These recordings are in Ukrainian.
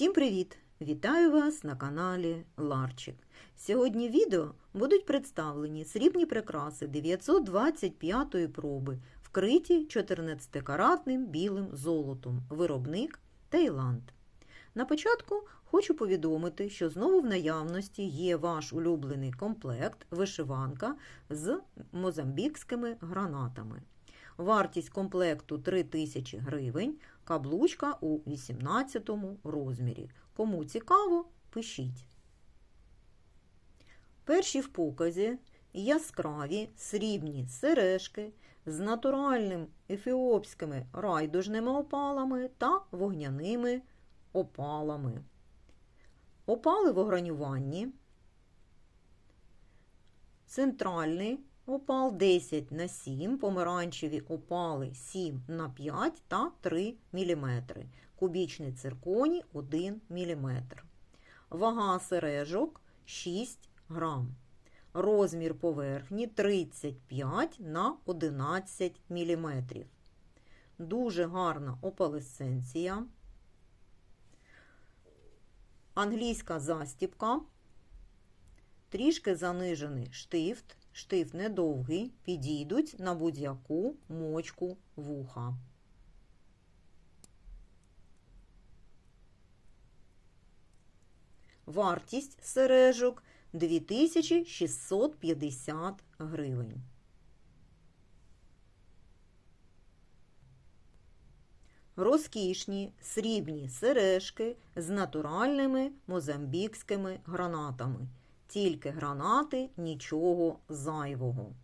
Всім привіт! Вітаю вас на каналі Ларчик. Сьогодні відео будуть представлені срібні прикраси 925-ї проби, вкриті 14-каратним білим золотом, виробник Таїланд. На початку хочу повідомити, що знову в наявності є ваш улюблений комплект вишиванка з мозамбікськими гранатами. Вартість комплекту 3000 гривень, каблучка у 18 розмірі. Кому цікаво, пишіть. Перші в показі яскраві срібні сережки з натуральним ефіопськими райдужними опалами та вогняними опалами. Опали в огранюванні. Центральний опал 10 на 7, помаранчеві опали 7 на 5 та 3 мм. Кубічний цирконі 1 мм. Вага сережок 6 грам. Розмір поверхні 35 на 11 мм. Дуже гарна опалесценція. Англійська застіпка. Трішки занижений штифт. Штифт недовгий, підійдуть на будь-яку мочку вуха. Вартість сережок 2650 гривень. Розкішні срібні сережки з натуральними мозамбікськими гранатами. Тільки гранати, нічого зайвого.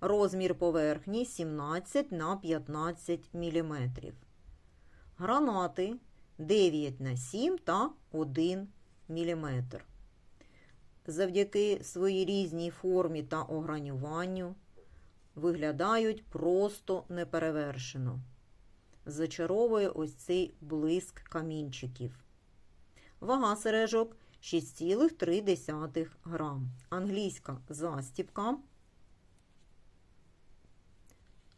Розмір поверхні 17 на 15 мм. Гранати 9 на 7 та 1 мм. Завдяки своїй різній формі та огранюванню виглядають просто неперевершено. Зачаровує ось цей блиск камінчиків. Вага сережок 6,3 грам. Англійська застіпка.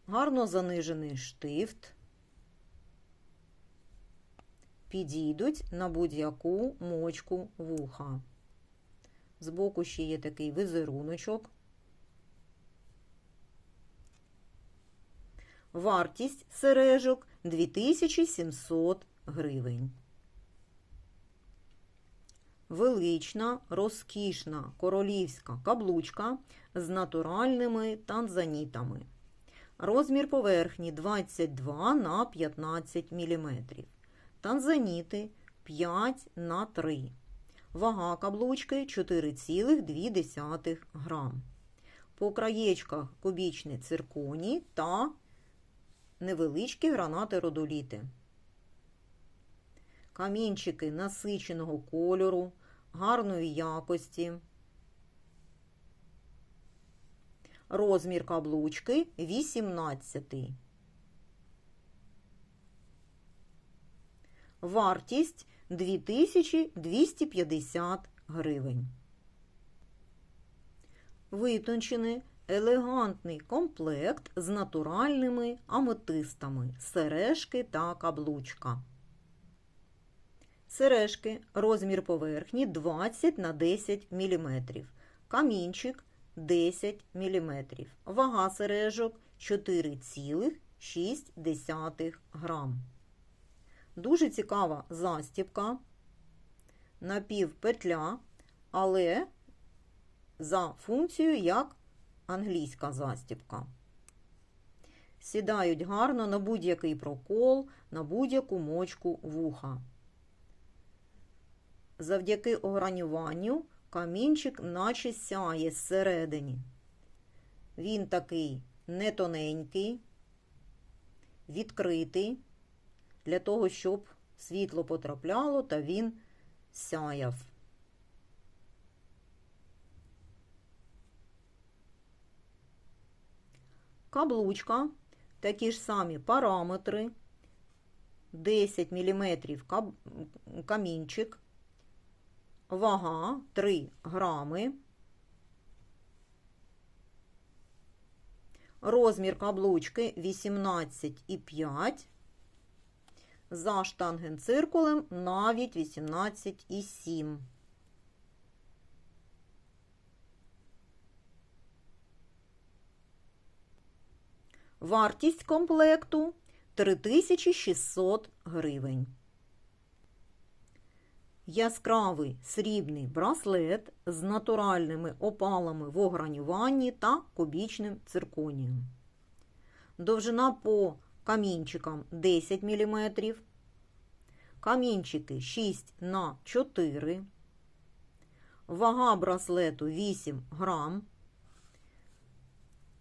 Гарно занижений штифт. Підійдуть на будь-яку мочку вуха. Збоку ще є такий візеруночок. Вартість сережок 2700 гривень. Велична, розкішна королівська каблучка з натуральними танзанітами. Розмір поверхні 22 на 15 мм. Танзаніти 5 на 3 Вага каблучки 4,2 грам. По краєчках кубічні цирконі та невеличкі гранати родоліти. Камінчики насиченого кольору, гарної якості. Розмір каблучки 18. Вартість 2250 гривень. Витончений елегантний комплект з натуральними аметистами, сережки та каблучка. Сережки розмір поверхні 20 на 10 мм. Камінчик 10 мм. Вага сережок 4,6 грам. Дуже цікава застіпка, напівпетля, але за функцією як англійська застіпка. Сідають гарно на будь-який прокол, на будь-яку мочку вуха. Завдяки огранюванню камінчик наче сяє зсередині. Він такий не тоненький, відкритий, для того, щоб світло потрапляло та він сяяв. Каблучка, такі ж самі параметри, 10 мм камінчик, вага 3 грами, розмір каблучки 18,5 За штангенциркулем навіть 18,7. Вартість комплекту 3600 гривень. Яскравий срібний браслет з натуральними опалами в огранюванні та кубічним цирконієм. Довжина по камінчикам 10 мм. Камінчики 6 на 4 Вага браслету 8 грам.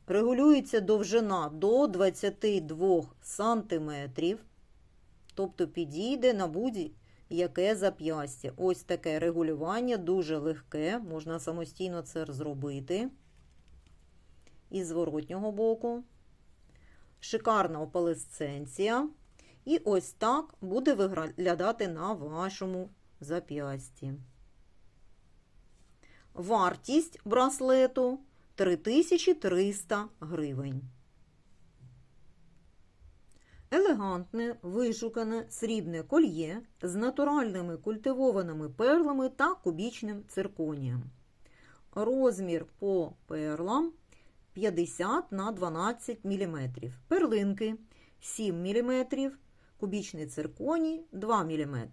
Регулюється довжина до 22 см. Тобто підійде на будь-яке зап'ястя. Ось таке регулювання дуже легке, можна самостійно це зробити. І зворотнього боку. Шикарна опалесценція. І ось так буде виглядати на вашому зап'ясті. Вартість браслету 3300 гривень. Елегантне, вишукане срібне кольє з натуральними культивованими перлами та кубічним цирконієм. Розмір по перлам 50 на 12 мм. Перлинки 7 мм, кубічний цирконій 2 мм.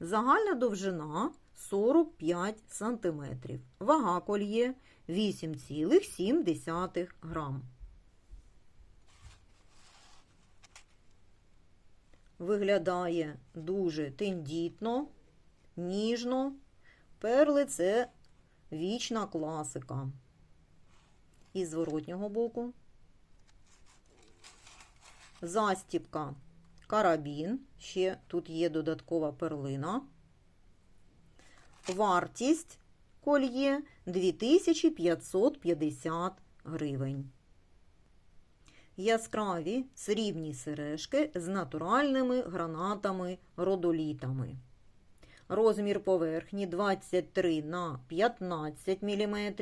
Загальна довжина 45 см. Вага кольє 8,7 грам. Виглядає дуже тендітно, ніжно. Перли це вічна класика. І з зворотнього боку. Застіпка карабін. Ще тут є додаткова перлина. Вартість кольє 2550 гривень. Яскраві срібні сережки з натуральними гранатами-родолітами. Розмір поверхні 23 на 15 мм.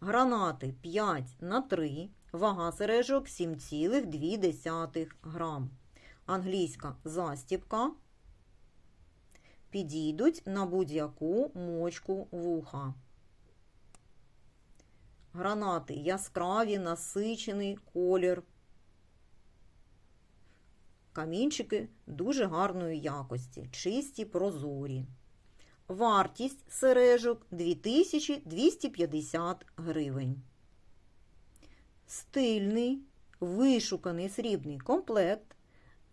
Гранати 5 на 3 вага сережок 7,2 грам. Англійська застіпка підійдуть на будь-яку мочку вуха. Гранати яскраві, насичений колір. Камінчики дуже гарної якості, чисті, прозорі. Вартість сережок 2250 гривень. Стильний, вишуканий срібний комплект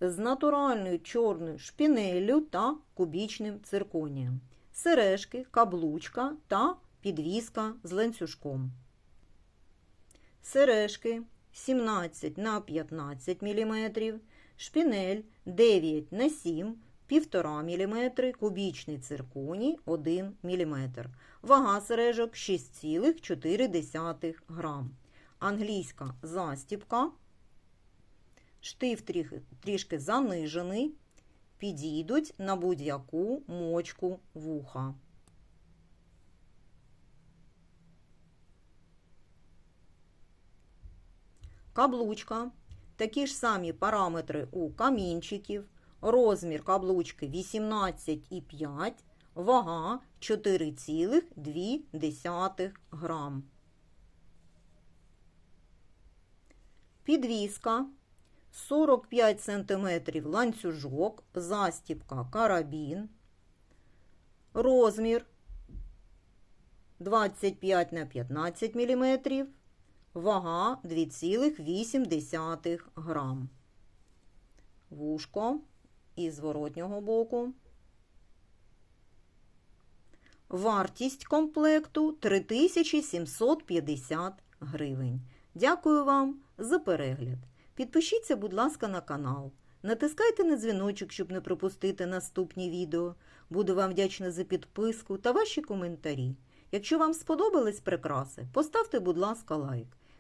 з натуральною чорною шпінеллю та кубічним цирконієм. Сережки, каблучка та підвіска з ланцюжком. Сережки 17 на 15 мм, шпінель 9 на 7 1,5 мм, кубічний цирконій 1 мм. Вага сережок 6,4 грам. Англійська застіпка. Штиф трішки занижений. Підійдуть на будь-яку мочку вуха. Каблучка. Такі ж самі параметри у камінчиків. Розмір каблучки 18,5, вага 4,2 грам. Підвіска 45 см ланцюжок, застіпка карабін. Розмір 25 на 15 мм, вага 2,8 грам. Вушко і зворотнього боку. Вартість комплекту 3750 гривень. Дякую вам за перегляд. Підпишіться, будь ласка, на канал. Натискайте на дзвіночок, щоб не пропустити наступні відео. Буду вам вдячна за підписку та ваші коментарі. Якщо вам сподобались прикраси, поставте, будь ласка, лайк.